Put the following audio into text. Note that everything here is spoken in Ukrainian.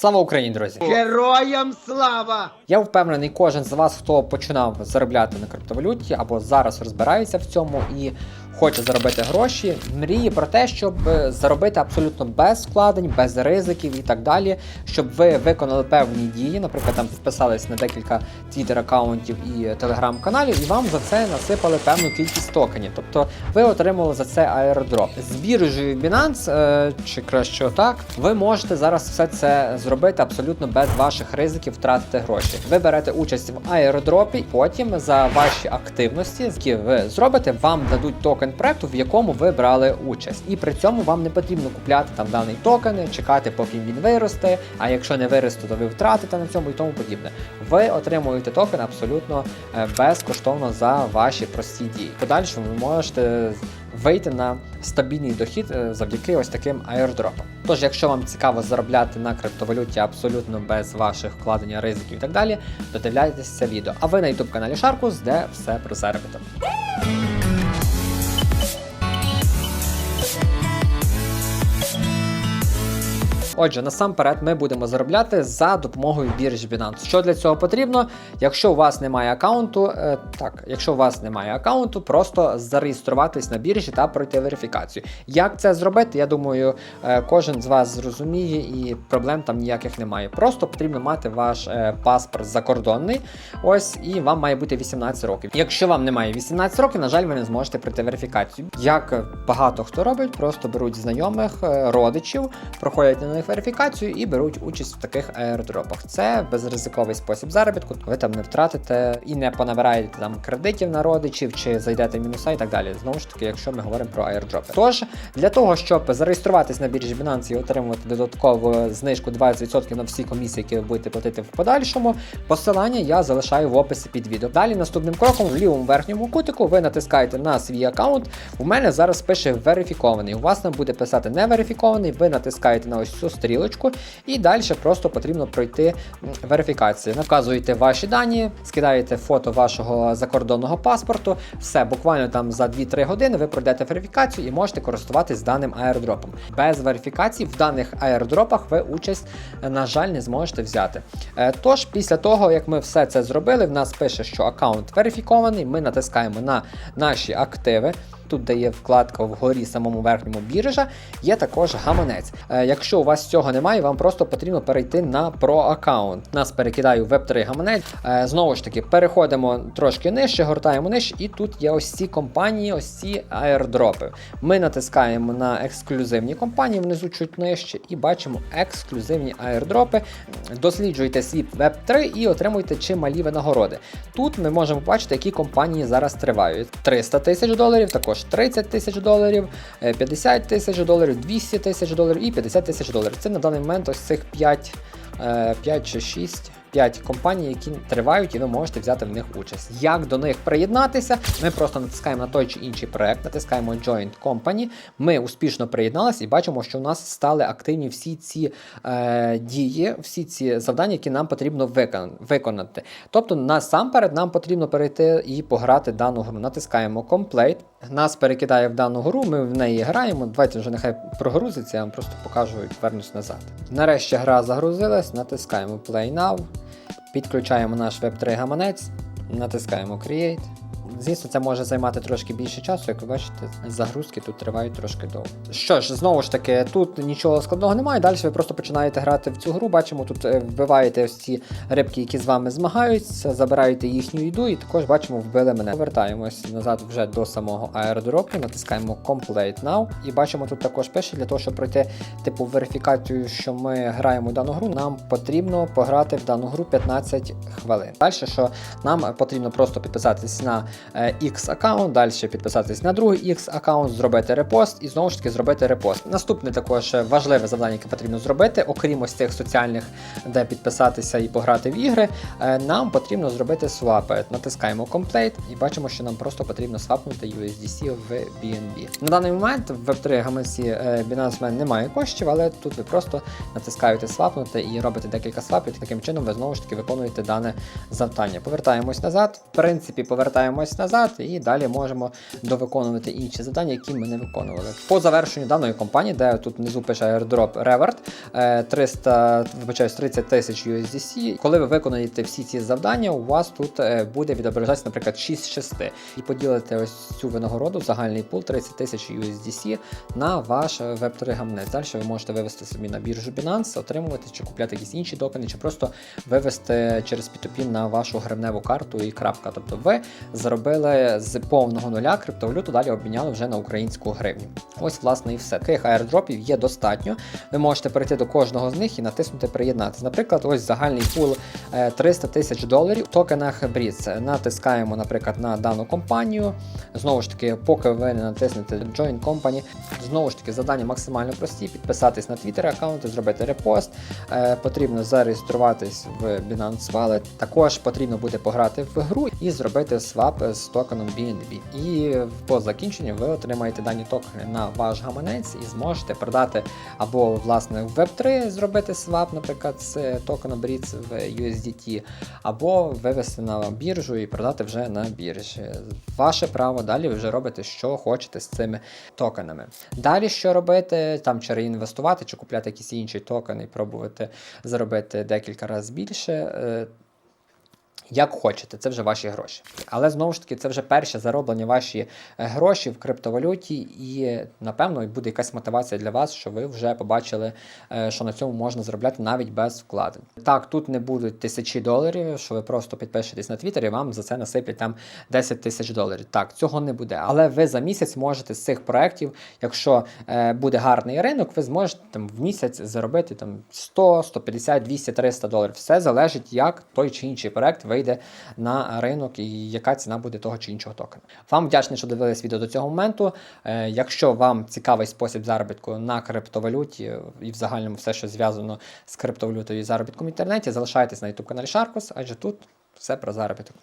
Слава Україні, друзі! Героям слава! Я впевнений, кожен з вас, хто починав заробляти на криптовалюті або зараз розбирається в цьому і хоче заробити гроші, мріє про те, щоб е, заробити абсолютно без вкладень, без ризиків і так далі, щоб ви виконали певні дії, наприклад, там підписались на декілька твіттер аккаунтів і телеграм-каналів, і вам за це насипали певну кількість токенів. Тобто ви отримали за це аеродроп. З біржею Binance, е, чи краще так, ви можете зараз все це зробити абсолютно без ваших ризиків втратити гроші. Ви берете участь в аеродропі, потім за ваші активності, які ви зробите, вам дадуть токен проекту, в якому ви брали участь. І при цьому вам не потрібно купляти там даний токен, чекати, поки він виросте. А якщо не виросте, то ви втратите на цьому і тому подібне. Ви отримуєте токен абсолютно е, безкоштовно за ваші прості дії. В Подальшому ви можете вийти на стабільний дохід е, завдяки ось таким аірдропам. Тож, якщо вам цікаво заробляти на криптовалюті абсолютно без ваших вкладення, ризиків і так далі, додивляйтесь це відео. А ви на youtube каналі Шаркус, де все про заробіток. Отже, насамперед ми будемо заробляти за допомогою біржі Binance. Що для цього потрібно? Якщо у вас немає аккаунту, е, так, якщо у вас немає аккаунту, просто зареєструватись на біржі та пройти верифікацію. Як це зробити? Я думаю, е, кожен з вас зрозуміє і проблем там ніяких немає. Просто потрібно мати ваш е, паспорт закордонний. Ось, і вам має бути 18 років. Якщо вам немає 18 років, на жаль, ви не зможете пройти верифікацію. Як багато хто робить, просто беруть знайомих, е, родичів, проходять на них верифікацію і беруть участь в таких аеродропах. Це безризиковий спосіб заробітку. Ви там не втратите і не понабираєте там кредитів на родичів чи зайдете в мінуса і так далі. Знову ж таки, якщо ми говоримо про аеродропи. Тож для того, щоб зареєструватись на біржі Binance і отримувати додаткову знижку 20% на всі комісії, які ви будете платити в подальшому, посилання я залишаю в описі під відео. Далі наступним кроком в лівому верхньому кутику ви натискаєте на свій аккаунт. У мене зараз пише верифікований. У вас там буде писати не верифікований, ви натискаєте на ось цю стрілочку, і далі просто потрібно пройти верифікацію. Вказуєте ваші дані, скидаєте фото вашого закордонного паспорту. Все, буквально там за 2-3 години ви пройдете верифікацію і можете користуватись даним аеродропом. Без верифікації в даних аеродропах ви участь, е, на жаль, не зможете взяти. Е, Тож, після того, як ми все це зробили, в нас пише, що аккаунт верифікований. Ми натискаємо на наші активи. Тут де є вкладка вгорі самому верхньому біржа, є також гаманець. Е, якщо у вас цього немає, вам просто потрібно перейти на Pro аккаунт. Нас перекидає в Web3 гаманець. Е, знову ж таки, переходимо трошки нижче, гортаємо нижче, і тут є ось ці компанії, ось ці аердропи. Ми натискаємо на ексклюзивні компанії внизу чуть нижче, і бачимо ексклюзивні аердропи. Досліджуйте свій Web3 і отримуйте чималі винагороди. Тут ми можемо побачити, які компанії зараз тривають. 300 тисяч доларів, також 30 тисяч доларів, е, 50 тисяч доларів, 200 тисяч доларів і 50 тисяч доларів. Це на даний момент ось цих 5, 5 чи 6. 5 компаній, які тривають, і ви можете взяти в них участь. Як до них приєднатися? Ми просто натискаємо на той чи інший проект, натискаємо Joint Company. Ми успішно приєдналися і бачимо, що у нас стали активні всі ці е, дії, всі ці завдання, які нам потрібно виконати. Тобто, насамперед нам потрібно перейти і пограти дану гру. Натискаємо Complete. Нас перекидає в дану гру, ми в неї граємо. Давайте вже нехай прогрузиться, я вам просто покажу і повернусь назад. Нарешті гра загрузилась, натискаємо Play Now, підключаємо наш Web3 гаманець, натискаємо Create. Звісно, це може займати трошки більше часу, як ви бачите, загрузки тут тривають трошки довго. Що ж, знову ж таки, тут нічого складного немає. Далі ви просто починаєте грати в цю гру. Бачимо, тут е, вбиваєте ось ці рибки, які з вами змагаються, забираєте їхню їду, і також бачимо, вбили мене. Повертаємось назад вже до самого аеродропу, натискаємо Complete Now. І бачимо, тут також пише для того, щоб пройти типу верифікацію, що ми граємо в дану гру. Нам потрібно пограти в дану гру 15 хвилин. Далі, що нам потрібно просто підписатись на X аккаунт, далі підписатись на другий X аккаунт, зробити репост і знову ж таки зробити репост. Наступне також важливе завдання, яке потрібно зробити, окрім ось цих соціальних, де підписатися і пограти в ігри, е, нам потрібно зробити свапи. Натискаємо Complete і бачимо, що нам просто потрібно свапнути USDC в BNB. На даний момент в Web3 гаманці е, Binance в немає коштів, але тут ви просто натискаєте свапнути і робите декілька свапів, таким чином ви знову ж таки виконуєте дане завдання. Повертаємось назад. В принципі, повертаємось назад і далі можемо довиконувати інші завдання, які ми не виконували. По завершенню даної компанії, де тут внизу пише airdrop Reward, е, 300, вибачаюсь, 30 тисяч USDC. Коли ви виконаєте всі ці завдання, у вас тут е, буде відображатися, наприклад, 6 з 6. І поділите ось цю винагороду, загальний пул 30 тисяч USDC на ваш веб-3 гамнець. Далі ви можете вивести собі на біржу Binance, отримувати чи купляти якісь інші токени, чи просто вивести через P2P на вашу гривневу карту і крапка. Тобто ви заробили з повного нуля криптовалюту, далі обміняли вже на українську гривню. Ось, власне, і все. Таких аірдропів є достатньо. Ви можете перейти до кожного з них і натиснути приєднатися. Наприклад, ось загальний пул е, 300 тисяч доларів в токенах Breeze. Натискаємо, наприклад, на дану компанію. Знову ж таки, поки ви не натиснете Join Company, знову ж таки, завдання максимально прості: підписатись на Twitter аккаунт, зробити репост. Е, потрібно зареєструватись в Binance Wallet. Також потрібно буде пограти в гру і зробити свап токеном BNB. І по закінченню ви отримаєте дані токени на ваш гаманець і зможете продати або власне в Web3 зробити свап, наприклад, з токеном Breeze в USDT, або вивести на біржу і продати вже на біржі. Ваше право далі ви вже робите, що хочете з цими токенами. Далі що робити? Там чи реінвестувати, чи купляти якісь інші токени і пробувати заробити декілька разів більше. Як хочете, це вже ваші гроші. Але знову ж таки, це вже перше зароблення ваші е, гроші в криптовалюті, і напевно буде якась мотивація для вас, що ви вже побачили, е, що на цьому можна заробляти навіть без вкладень. Так, тут не будуть тисячі доларів, що ви просто підпишетесь на Твіттер і вам за це насиплять там 10 тисяч доларів. Так, цього не буде. Але ви за місяць можете з цих проєктів, якщо е, буде гарний ринок, ви зможете там в місяць заробити там 100, 150, 200, 300 доларів. Все залежить, як той чи інший проект вийде на ринок і яка ціна буде того чи іншого токена. Вам вдячний, що дивились відео до цього моменту. Е, якщо вам цікавий спосіб заробітку на криптовалюті і в загальному все, що зв'язано з криптовалютою і заробітком в інтернеті, залишайтесь на YouTube каналі Sharkus, адже тут все про заробіток.